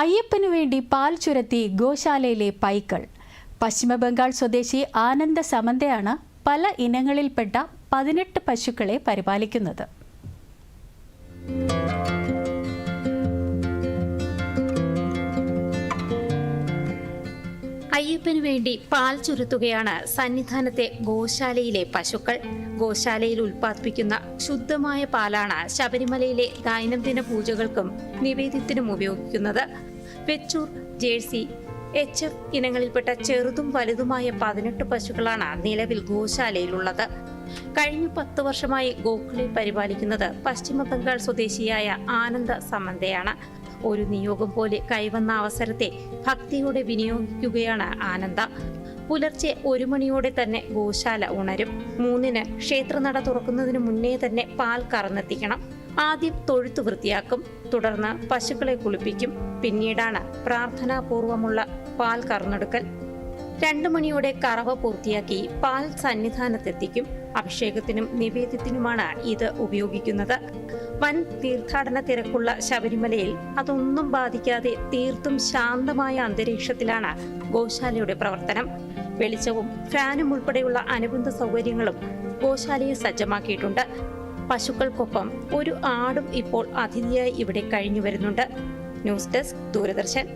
അയ്യപ്പനു വേണ്ടി പാൽ ചുരത്തി ഗോശാലയിലെ പൈക്കൾ. പശ്ചിമബംഗാൾ സ്വദേശി ആനന്ദ സമന്തയാണ് പല ഇനങ്ങളിൽപ്പെട്ട പതിനെട്ട് പശുക്കളെ പരിപാലിക്കുന്നത്. അയ്യപ്പനു വേണ്ടി പാൽ ചുരുത്തുകയാണ് സന്നിധാനത്തെ ഗോശാലയിലെ പശുക്കൾ. ഗോശാലയിൽ ഉൽപ്പാദിപ്പിക്കുന്ന ശുദ്ധമായ പാലാണ് ശബരിമലയിലെ ദൈനംദിന പൂജകൾക്കും നിവേദ്യത്തിനും ഉപയോഗിക്കുന്നത്. വെച്ചൂർ ജേഴ്സി എച്ച് എഫ് ഇനങ്ങളിൽപ്പെട്ട ചെറുതും വലുതുമായ പതിനെട്ട് പശുക്കളാണ് നിലവിൽ ഗോശാലയിലുള്ളത്. കഴിഞ്ഞ പത്ത് വർഷമായി ഗോകുലെ പരിപാലിക്കുന്നത് പശ്ചിമ ബംഗാൾ സ്വദേശിയായ ആനന്ദ സമന്തയാണ്. ഒരു നിയോഗം പോലെ കൈവന്ന അവസരത്തെ ഭക്തിയോടെ വിനിയോഗിക്കുകയാണ് ആനന്ദ. പുലർച്ചെ ഒരു മണിയോടെ തന്നെ ഗോശാല ഉണരും. മൂന്നിന് ക്ഷേത്രനട തുറക്കുന്നതിന് മുന്നേ തന്നെ പാൽ കറന്നെത്തിക്കണം. ആദ്യം തൊഴുത്ത് വൃത്തിയാക്കും. തുടർന്ന് പശുക്കളെ കുളിപ്പിക്കും. പിന്നീടാണ് പ്രാർത്ഥനാപൂർവമുള്ള പാൽ കറന്നെടുക്കൽ. രണ്ടു മണിയോടെ കറവ പൂർത്തിയാക്കി പാൽ സന്നിധാനത്തെത്തിക്കും. അഭിഷേകത്തിനും നിവേദ്യത്തിനുമാണ് ഇത് ഉപയോഗിക്കുന്നത്. വൻ തീർത്ഥാടന തിരക്കുള്ള ശബരിമലയിൽ അതൊന്നും ബാധിക്കാതെ തീർത്തും ശാന്തമായ അന്തരീക്ഷത്തിലാണ് ഗോശാലയുടെ പ്രവർത്തനം. വെളിച്ചവും ഫാനും ഉൾപ്പെടെയുള്ള അനുബന്ധ സൗകര്യങ്ങളും ഗോശാലയെ സജ്ജമാക്കിയിട്ടുണ്ട്. പശുക്കൾക്കൊപ്പം ഒരു ആടും ഇപ്പോൾ അതിഥിയായി ഇവിടെ കഴിഞ്ഞു വരുന്നുണ്ട്. News desk Doordarshan.